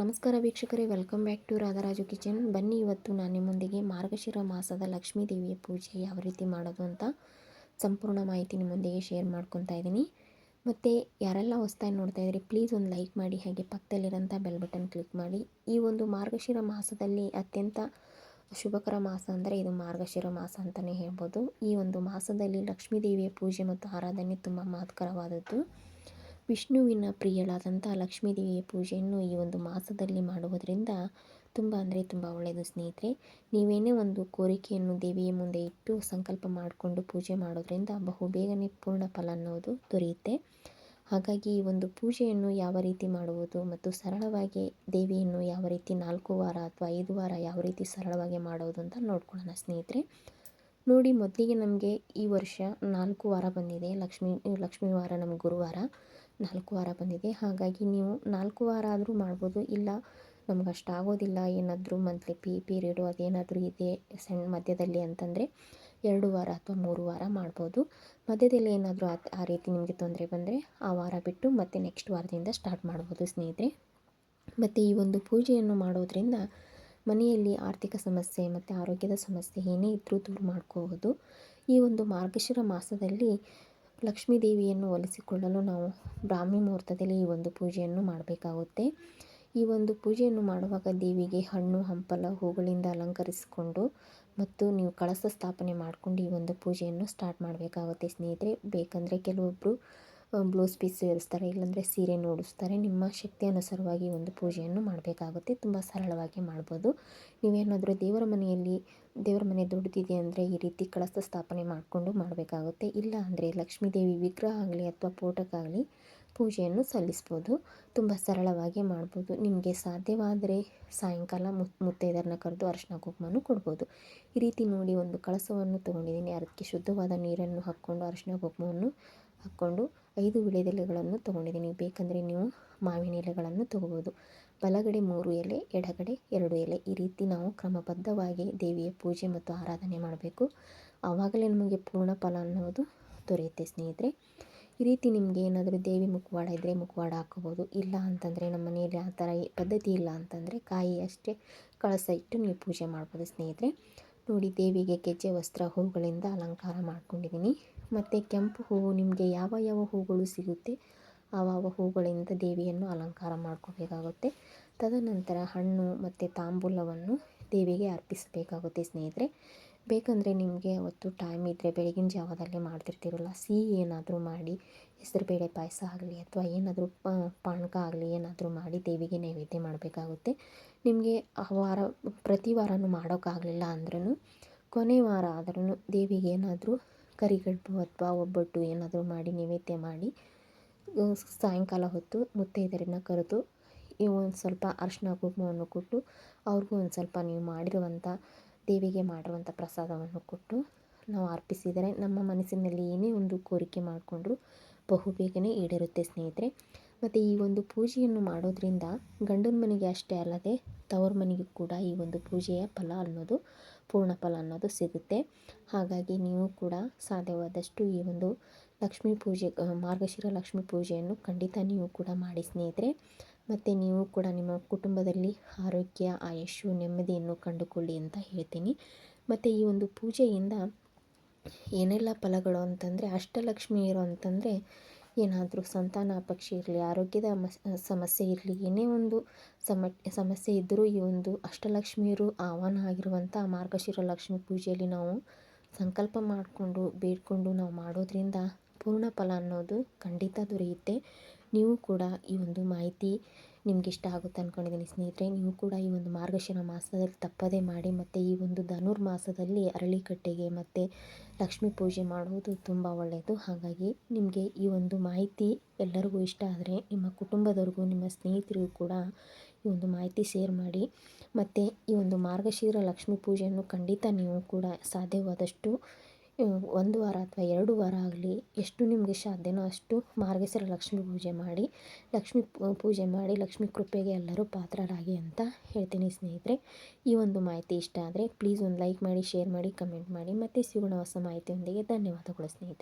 ನಮಸ್ಕಾರ ವೀಕ್ಷಕರೇ, welcome back to Radharaju kitchen. ಬನ್ನಿ ಇವತ್ತು ನಾನು ನಿಮ್ಮೊಂದಿಗೆ ಮಾರ್ಗಶಿರ ಮಾಸದ ಲಕ್ಷ್ಮೀ ದೇವಿಯ ಪೂಜೆ ಯಾವ ರೀತಿ ಮಾಡೋದು ಅಂತ ಸಂಪೂರ್ಣ ಮಾಹಿತಿ ನಿಮ್ಮೊಂದಿಗೆ ಶೇರ್ ಮಾಡ್ಕೊತಾ ಇದ್ದೀನಿ. ಮತ್ತು ಯಾರೆಲ್ಲ ಹೊಸ್ದಾಗಿ ನೋಡ್ತಾ ಇದ್ರೆ ಪ್ಲೀಸ್ ಒಂದು ಲೈಕ್ ಮಾಡಿ, ಹಾಗೆ ಪಕ್ಕದಲ್ಲಿರೋಂಥ ಬೆಲ್ ಬಟನ್ ಕ್ಲಿಕ್ ಮಾಡಿ. ಈ ಒಂದು ಮಾರ್ಗಶಿರ ಮಾಸದಲ್ಲಿ ಅತ್ಯಂತ ಶುಭಕರ ಮಾಸ ಅಂದರೆ ಇದು ಮಾರ್ಗಶಿರ ಮಾಸ ಅಂತಲೇ ಹೇಳ್ಬೋದು. ಈ ಒಂದು ಮಾಸದಲ್ಲಿ ಲಕ್ಷ್ಮೀ ದೇವಿಯ ಪೂಜೆ ಮತ್ತು ಆರಾಧನೆ ತುಂಬ ಮಹತ್ಕರವಾದದ್ದು ವಿಷ್ಣುವಿನ ಪ್ರಿಯಳಾದಂಥ ಲಕ್ಷ್ಮೀದೇವಿಯ ಪೂಜೆಯನ್ನು ಈ ಒಂದು ಮಾಸದಲ್ಲಿ ಮಾಡುವುದರಿಂದ ತುಂಬ ಅಂದರೆ ತುಂಬ ಒಳ್ಳೆಯದು ಸ್ನೇಹಿತರೆ. ನೀವೇನೇ ಒಂದು ಕೋರಿಕೆಯನ್ನು ದೇವಿಯ ಮುಂದೆ ಇಟ್ಟು ಸಂಕಲ್ಪ ಮಾಡಿಕೊಂಡು ಪೂಜೆ ಮಾಡೋದರಿಂದ ಬಹು ಬೇಗನೆ ಪೂರ್ಣ ಫಲ ಅನ್ನೋದು ದೊರೆಯುತ್ತೆ. ಹಾಗಾಗಿ ಈ ಒಂದು ಪೂಜೆಯನ್ನು ಯಾವ ರೀತಿ ಮಾಡುವುದು ಮತ್ತು ಸರಳವಾಗಿ ದೇವಿಯನ್ನು ಯಾವ ರೀತಿ ನಾಲ್ಕು ವಾರ ಅಥವಾ ಐದು ವಾರ ಯಾವ ರೀತಿ ಸರಳವಾಗಿ ಮಾಡೋದು ಅಂತ ನೋಡ್ಕೊಳ್ಳೋಣ ಸ್ನೇಹಿತರೆ. ನೋಡಿ, ಮೊದಲಿಗೆ ನಮಗೆ ಈ ವರ್ಷ ನಾಲ್ಕು ವಾರ ಬಂದಿದೆ. ಲಕ್ಷ್ಮೀ ಲಕ್ಷ್ಮೀ ವಾರ ನಮ್ಮ ಗುರುವಾರ ನಾಲ್ಕು ವಾರ ಬಂದಿದೆ. ಹಾಗಾಗಿ ನೀವು ನಾಲ್ಕು ವಾರ ಆದರೂ ಮಾಡ್ಬೋದು. ಇಲ್ಲ, ನಮ್ಗೆ ಅಷ್ಟಾಗೋದಿಲ್ಲ ಏನಾದರೂ ಮಂತ್ಲಿ ಪಿ ಪೀರಿಯಡು ಅದೇನಾದರೂ ಇದೆ ಸಣ್ಣ ಮಧ್ಯದಲ್ಲಿ ಅಂತಂದರೆ ಎರಡು ವಾರ ಅಥವಾ ಮೂರು ವಾರ ಮಾಡ್ಬೋದು. ಮಧ್ಯದಲ್ಲಿ ಏನಾದರೂ ಆ ಆ ರೀತಿ ನಿಮಗೆ ತೊಂದರೆ ಬಂದರೆ ಆ ವಾರ ಬಿಟ್ಟು ಮತ್ತೆ ನೆಕ್ಸ್ಟ್ ವಾರದಿಂದ ಸ್ಟಾರ್ಟ್ ಮಾಡ್ಬೋದು ಸ್ನೇಹಿತರೆ. ಮತ್ತು ಈ ಒಂದು ಪೂಜೆಯನ್ನು ಮಾಡೋದ್ರಿಂದ ಮನೆಯಲ್ಲಿ ಆರ್ಥಿಕ ಸಮಸ್ಯೆ ಮತ್ತು ಆರೋಗ್ಯದ ಸಮಸ್ಯೆ ಏನೇ ಇದ್ದರೂ ದೂರ ಮಾಡ್ಕೋಬಹುದು. ಈ ಒಂದು ಮಾರ್ಗಶಿರ ಮಾಸದಲ್ಲಿ ಲಕ್ಷ್ಮೀ ದೇವಿಯನ್ನು ಒಲಿಸಿಕೊಳ್ಳಲು ನಾವು ಬ್ರಾಹ್ಮಿ ಮುಹೂರ್ತದಲ್ಲಿ ಈ ಒಂದು ಪೂಜೆಯನ್ನು ಮಾಡಬೇಕಾಗುತ್ತೆ. ಈ ಒಂದು ಪೂಜೆಯನ್ನು ಮಾಡುವಾಗ ದೇವಿಗೆ ಹಣ್ಣು, ಹಂಪಲ, ಹೂಗಳಿಂದ ಅಲಂಕರಿಸಿಕೊಂಡು ಮತ್ತು ನೀವು ಕಳಸ ಸ್ಥಾಪನೆ ಮಾಡಿಕೊಂಡು ಈ ಒಂದು ಪೂಜೆಯನ್ನು ಸ್ಟಾರ್ಟ್ ಮಾಡಬೇಕಾಗುತ್ತೆ. ಸ್ನೇಹಿತರೆ, ಬೇಕಂದರೆ ಕೆಲವೊಬ್ಬರು ಬ್ಲೌಸ್ ಪೀಸ್ ಸೇರಿಸ್ತಾರೆ, ಇಲ್ಲಾಂದರೆ ಸೀರೆ ನೋಡಿಸ್ತಾರೆ. ನಿಮ್ಮ ಶಕ್ತಿ ಅನುಸಾರವಾಗಿ ಒಂದು ಪೂಜೆಯನ್ನು ಮಾಡಬೇಕಾಗುತ್ತೆ. ತುಂಬ ಸರಳವಾಗಿ ಮಾಡ್ಬೋದು. ನೀವೇನಾದರೂ ದೇವರ ಮನೆಯಲ್ಲಿ, ದೇವರ ಮನೆ ದೊಡ್ಡದಿದೆ ಅಂದರೆ ಈ ರೀತಿ ಕಳಸ ಸ್ಥಾಪನೆ ಮಾಡಿಕೊಂಡು ಮಾಡಬೇಕಾಗುತ್ತೆ. ಇಲ್ಲ ಅಂದರೆ ಲಕ್ಷ್ಮೀದೇವಿ ವಿಗ್ರಹ ಆಗಲಿ ಅಥವಾ ಫೋಟೋಕ್ಕಾಗಲಿ ಪೂಜೆಯನ್ನು ಸಲ್ಲಿಸ್ಬೋದು. ತುಂಬ ಸರಳವಾಗಿ ಮಾಡ್ಬೋದು. ನಿಮಗೆ ಸಾಧ್ಯವಾದರೆ ಸಾಯಂಕಾಲ ಮುತ್ತೈದೆಯರನ್ನ ಕರೆದು ಅರಿಶಿನ ಕುಂಕುಮನೂ ಕೊಡ್ಬೋದು. ಈ ರೀತಿ ನೋಡಿ ಒಂದು ಕಳಸವನ್ನು ತೊಗೊಂಡಿದ್ದೀನಿ. ಅದಕ್ಕೆ ಶುದ್ಧವಾದ ನೀರನ್ನು ಹಾಕ್ಕೊಂಡು ಅರಿಶಿನ ಕುಂಕುಮವನ್ನು ಹಾಕ್ಕೊಂಡು ಐದು ವಿಳೆದೆಲೆಗಳನ್ನು ತೊಗೊಂಡಿದ್ದೀನಿ. ಬೇಕಂದರೆ ನೀವು ಮಾವಿನ ಎಲೆಗಳನ್ನು ತೊಗೋಬೋದು. ಬಲಗಡೆ ಮೂರು ಎಲೆ, ಎಡಗಡೆ ಎರಡು ಎಲೆ. ಈ ರೀತಿ ನಾವು ಕ್ರಮಬದ್ಧವಾಗಿ ದೇವಿಯ ಪೂಜೆ ಮತ್ತು ಆರಾಧನೆ ಮಾಡಬೇಕು. ಆವಾಗಲೇ ನಮಗೆ ಪೂರ್ಣ ಫಲ ಅನ್ನೋದು ದೊರೆಯುತ್ತೆ ಸ್ನೇಹಿತರೆ. ಈ ರೀತಿ ನಿಮಗೆ ಏನಾದರೂ ದೇವಿ ಮುಖವಾಡ ಇದ್ದರೆ ಮುಖವಾಡ ಹಾಕೋಬೋದು ಇಲ್ಲ ಅಂತಂದರೆ ನಮ್ಮ ಮನೆಯಲ್ಲಿ ಆ ಥರ ಪದ್ಧತಿ ಇಲ್ಲ ಅಂತಂದರೆ ಕಾಯಿ ಅಷ್ಟೇ ಕಳಸ ಇಟ್ಟು ನೀವು ಪೂಜೆ ಮಾಡ್ಬೋದು ಸ್ನೇಹಿತರೆ. ನೋಡಿ ದೇವಿಗೆ ಗೆಜ್ಜೆ, ವಸ್ತ್ರ, ಹೂಗಳಿಂದ ಅಲಂಕಾರ ಮಾಡ್ಕೊಂಡಿದ್ದೀನಿ. ಮತ್ತು ಕೆಂಪು ಹೂವು ನಿಮಗೆ ಯಾವ ಯಾವ ಹೂಗಳು ಸಿಗುತ್ತೆ ಆವಾವ ಹೂಗಳಿಂದ ದೇವಿಯನ್ನು ಅಲಂಕಾರ ಮಾಡ್ಕೋಬೇಕಾಗುತ್ತೆ. ತದನಂತರ ಹಣ್ಣು ಮತ್ತು ತಾಂಬೂಲವನ್ನು ದೇವಿಗೆ ಅರ್ಪಿಸಬೇಕಾಗುತ್ತೆ ಸ್ನೇಹಿತರೆ. ಬೇಕಂದರೆ ನಿಮಗೆ ಅವತ್ತು ಟೈಮ್ ಇದ್ದರೆ ಬೆಳಗಿನ ಜಾವದಲ್ಲೇ ಮಾಡ್ತಿರ್ತೀರಲ್ಲ, ಸಿಹಿ ಏನಾದರೂ ಮಾಡಿ, ಹೆಸರುಬೇಳೆ ಪಾಯಸ ಆಗಲಿ ಅಥವಾ ಏನಾದರೂ ಪಾನಕ ಆಗಲಿ ಏನಾದರೂ ಮಾಡಿ ದೇವಿಗೆ ನೈವೇದ್ಯ ಮಾಡಬೇಕಾಗುತ್ತೆ. ನಿಮಗೆ ಆ ವಾರ, ಪ್ರತಿ ವಾರನೂ ಮಾಡೋಕ್ಕಾಗಲಿಲ್ಲ ಅಂದ್ರೂ ಕೊನೆ ವಾರ ಆದ್ರೂ ದೇವಿಗೆ ಏನಾದರೂ ಕರಿಗಡ್ಬು ಅಥವಾ ಒಬ್ಬಟ್ಟು ಏನಾದರೂ ಮಾಡಿ, ನೈವೇದ್ಯ ಮಾಡಿ ಸಾಯಂಕಾಲ ಹೊತ್ತು ಮುತ್ತೈದೆಯರನ್ನ ಕರೆದು, ಈ ಒಂದು ಸ್ವಲ್ಪ ಅರಿಶಿನ ಕುಂಕುಮವನ್ನು ಕೊಟ್ಟು, ಅವ್ರಿಗೂ ಒಂದು ಸ್ವಲ್ಪ ನೀವು ಮಾಡಿರುವಂಥ ದೇವಿಗೆ ಮಾಡಿರುವಂಥ ಪ್ರಸಾದವನ್ನು ಕೊಟ್ಟು ನಾವು ಅರ್ಪಿಸಿದರೆ ನಮ್ಮ ಮನಸ್ಸಿನಲ್ಲಿ ಏನೇ ಒಂದು ಕೋರಿಕೆ ಮಾಡಿಕೊಂಡ್ರು ಬಹುಬೇಗನೆ ಈಡೇರುತ್ತೆ ಸ್ನೇಹಿತರೆ. ಮತ್ತು ಈ ಒಂದು ಪೂಜೆಯನ್ನು ಮಾಡೋದ್ರಿಂದ ಗಂಡನ ಮನೆಗೆ ಅಷ್ಟೇ ಅಲ್ಲದೆ ತವರು ಮನೆಗೂ ಕೂಡ ಈ ಒಂದು ಪೂಜೆಯ ಫಲ ಅನ್ನೋದು, ಪೂರ್ಣ ಫಲ ಅನ್ನೋದು ಸಿಗುತ್ತೆ. ಹಾಗಾಗಿ ನೀವು ಕೂಡ ಸಾಧ್ಯವಾದಷ್ಟು ಈ ಒಂದು ಲಕ್ಷ್ಮೀ ಪೂಜೆ, ಮಾರ್ಗಶಿರ ಲಕ್ಷ್ಮೀ ಪೂಜೆಯನ್ನು ಖಂಡಿತ ನೀವು ಕೂಡ ಮಾಡಿ ಸ್ನೇಹಿತರೆ. ಮತ್ತು ನೀವು ಕೂಡ ನಿಮ್ಮ ಕುಟುಂಬದಲ್ಲಿ ಆರೋಗ್ಯ ಆಯುಷ್ಯು ನೆಮ್ಮದಿಯನ್ನು ಕಂಡುಕೊಳ್ಳಿ ಅಂತ ಹೇಳ್ತೀನಿ. ಮತ್ತು ಈ ಒಂದು ಪೂಜೆಯಿಂದ ಏನೆಲ್ಲ ಫಲಗಳು ಅಂತಂದರೆ, ಅಷ್ಟಲಕ್ಷ್ಮಿ ಇರೋ ಅಂತಂದರೆ, ಏನಾದರೂ ಸಂತಾನ ಅಪಕ್ಷಿ ಇರಲಿ, ಆರೋಗ್ಯದ ಮಸ್, ಸಮಸ್ಯೆ ಇರಲಿ, ಏನೇ ಒಂದು ಸಮ, ಸಮಸ್ಯೆ ಇದ್ದರೂ ಈ ಒಂದು ಅಷ್ಟಲಕ್ಷ್ಮಿಯರು ಆಹ್ವಾನ ಆಗಿರುವಂಥ ಮಾರ್ಗಶಿರ ಲಕ್ಷ್ಮಿ ಪೂಜೆಯಲ್ಲಿ ನಾವು ಸಂಕಲ್ಪ ಮಾಡಿಕೊಂಡು, ಬೇಡಿಕೊಂಡು ನಾವು ಮಾಡೋದ್ರಿಂದ ಪೂರ್ಣ ಫಲ ಅನ್ನೋದು ಖಂಡಿತ ದೊರೆಯುತ್ತೆ. ನೀವು ಕೂಡ ಈ ಒಂದು ಮಾಹಿತಿ ನಿಮ್ಗೆ ಇಷ್ಟ ಆಗುತ್ತೆ ಅಂದ್ಕೊಂಡಿದ್ದೀನಿ ಸ್ನೇಹಿತರೆ, ನೀವು ಕೂಡ ಈ ಒಂದು ಮಾರ್ಗಶಿರ ಮಾಸದಲ್ಲಿ ತಪ್ಪದೇ ಮಾಡಿ ಮತ್ತು ಈ ಒಂದು ಧನುರ್ಮಾಸದಲ್ಲಿ ಅರಳಿಕಟ್ಟೆಗೆ ಮತ್ತು ಲಕ್ಷ್ಮೀ ಪೂಜೆ ಮಾಡುವುದು ತುಂಬ ಒಳ್ಳೆಯದು. ಹಾಗಾಗಿ ನಿಮಗೆ ಈ ಒಂದು ಮಾಹಿತಿ ಎಲ್ಲರಿಗೂ ಇಷ್ಟ ಆದರೆ ನಿಮ್ಮ ಕುಟುಂಬದವ್ರಿಗೂ, ನಿಮ್ಮ ಸ್ನೇಹಿತರಿಗೂ ಕೂಡ ಈ ಒಂದು ಮಾಹಿತಿ ಶೇರ್ ಮಾಡಿ ಮತ್ತು ಈ ಒಂದು ಮಾರ್ಗಶಿರ ಲಕ್ಷ್ಮೀ ಪೂಜೆಯನ್ನು ಖಂಡಿತ ನೀವು ಕೂಡ ಸಾಧ್ಯವಾದಷ್ಟು ಒಂದು ವಾರ ಅಥವಾ ಎರಡು ವಾರ ಆಗಲಿ, ಎಷ್ಟು ನಿಮಗೆ ಸಾಧ್ಯನೋ ಅಷ್ಟು ಮಾರ್ಗಶಿರ ಲಕ್ಷ್ಮೀ ಪೂಜೆ ಮಾಡಿ, ಲಕ್ಷ್ಮೀ ಪೂಜೆ ಮಾಡಿ, ಲಕ್ಷ್ಮೀ ಕೃಪೆಗೆ ಎಲ್ಲರೂ ಪಾತ್ರರಾಗಿ ಅಂತ ಹೇಳ್ತೀನಿ ಸ್ನೇಹಿತರೆ. ಈ ಒಂದು ಮಾಹಿತಿ ಇಷ್ಟ ಆದರೆ ಪ್ಲೀಸ್ ಒಂದು ಲೈಕ್ ಮಾಡಿ ಶೇರ್ ಮಾಡಿ ಕಮೆಂಟ್ ಮಾಡಿ, ಮತ್ತು ಸಿಗೋಣ ಹೊಸ ಮಾಹಿತಿಯೊಂದಿಗೆ ಧನ್ಯವಾದಗಳು ಸ್ನೇಹಿತರೆ.